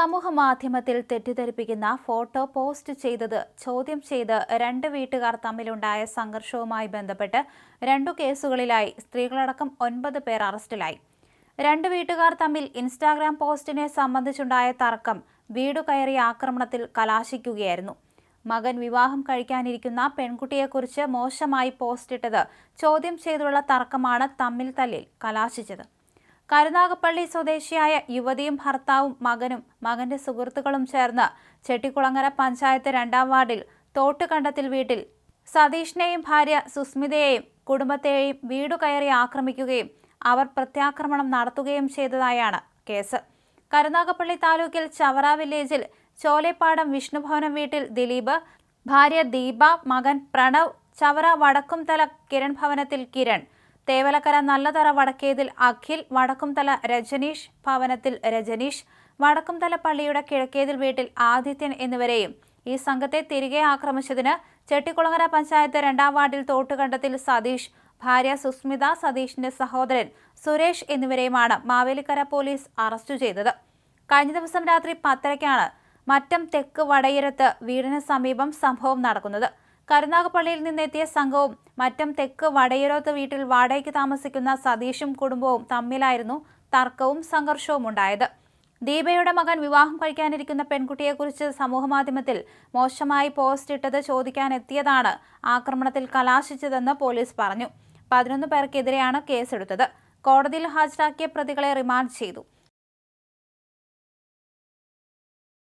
സമൂഹ മാധ്യമത്തിൽ തെറ്റിദ്ധരിപ്പിക്കുന്ന ഫോട്ടോ പോസ്റ്റ് ചെയ്തത് ചോദ്യം ചെയ്ത് രണ്ട് വീട്ടുകാർ തമ്മിലുണ്ടായ സംഘർഷവുമായി ബന്ധപ്പെട്ട് രണ്ടു കേസുകളിലായി സ്ത്രീകളടക്കം ഒൻപത് പേർ അറസ്റ്റിലായി. രണ്ട് വീട്ടുകാർ തമ്മിൽ ഇൻസ്റ്റാഗ്രാം പോസ്റ്റിനെ സംബന്ധിച്ചുണ്ടായ തർക്കം വീടു കയറിയ ആക്രമണത്തിൽ കലാശിക്കുകയായിരുന്നു. മകൻ വിവാഹം കഴിക്കാനിരിക്കുന്ന പെൺകുട്ടിയെക്കുറിച്ച് മോശമായി പോസ്റ്റിട്ടത് ചോദ്യം ചെയ്തുള്ള തർക്കമാണ് തമ്മിൽ തല്ലിൽ കലാശിച്ചത്. കരുനാഗപ്പള്ളി സ്വദേശിയായ യുവതിയും ഭർത്താവും മകനും മകന്റെ സുഹൃത്തുക്കളും ചേർന്ന് ചെട്ടിക്കുളങ്ങര പഞ്ചായത്ത് രണ്ടാം വാർഡിൽ തോട്ടുകണ്ടത്തിൽ വീട്ടിൽ സതീഷിനെയും ഭാര്യ സുസ്മിതയെയും കുടുംബത്തെയും വീടു കയറി ആക്രമിക്കുകയും അവർ പ്രത്യാക്രമണം നടത്തുകയും ചെയ്തതായാണ് കേസ്. കരുനാഗപ്പള്ളി താലൂക്കിൽ ചവറ വില്ലേജിൽ ചോലേപ്പാടം വിഷ്ണുഭവനം വീട്ടിൽ ദിലീപ് ഭാര്യ ദീപ മകൻ പ്രണവ് ചവറ വടക്കുംതല കിരൺ ഭവനത്തിൽ കിരൺ തേവലക്കര നല്ലതറ വടക്കേതിൽ അഖിൽ വടക്കുംതല രജനീഷ് ഭവനത്തിൽ രജനീഷ് വടക്കുംതല പള്ളിയുടെ കിഴക്കേതിൽ വീട്ടിൽ ആദിത്യൻ എന്നിവരെയും ഈ സംഘത്തെ തിരികെ ആക്രമിച്ചതിന് ചെട്ടിക്കുളങ്ങര പഞ്ചായത്ത് രണ്ടാം വാർഡിൽ തോട്ടുകണ്ടത്തിൽ സതീഷ് ഭാര്യ സുസ്മിത സതീഷിന്റെ സഹോദരൻ സുരേഷ് എന്നിവരെയുമാണ് മാവേലിക്കര പോലീസ് അറസ്റ്റ് ചെയ്തത്. കഴിഞ്ഞ ദിവസം രാത്രി പത്തരയ്ക്കാണ് മറ്റം തെക്ക് വടയിരത്ത് വീടിന് സമീപം സംഭവം നടക്കുന്നത്. കരുനാഗപ്പള്ളിയിൽ നിന്നെത്തിയ സംഘവും മറ്റം തെക്ക് വടയരോത്ത് വീട്ടിൽ വാടകയ്ക്ക് താമസിക്കുന്ന സതീഷും കുടുംബവും തമ്മിലായിരുന്നു തർക്കവും സംഘർഷവും ഉണ്ടായത്. ദീപയുടെ മകൻ വിവാഹം കഴിക്കാനിരിക്കുന്ന പെൺകുട്ടിയെക്കുറിച്ച് സമൂഹമാധ്യമത്തിൽ മോശമായി പോസ്റ്റ് ഇട്ടത് ചോദിക്കാനെത്തിയതാണ് ആക്രമണത്തിൽ കലാശിച്ചതെന്ന് പോലീസ് പറഞ്ഞു. പതിനൊന്ന് പേർക്കെതിരെയാണ് കേസെടുത്തത്. കോടതിയിൽ ഹാജരാക്കിയ പ്രതികളെ റിമാൻഡ് ചെയ്തു.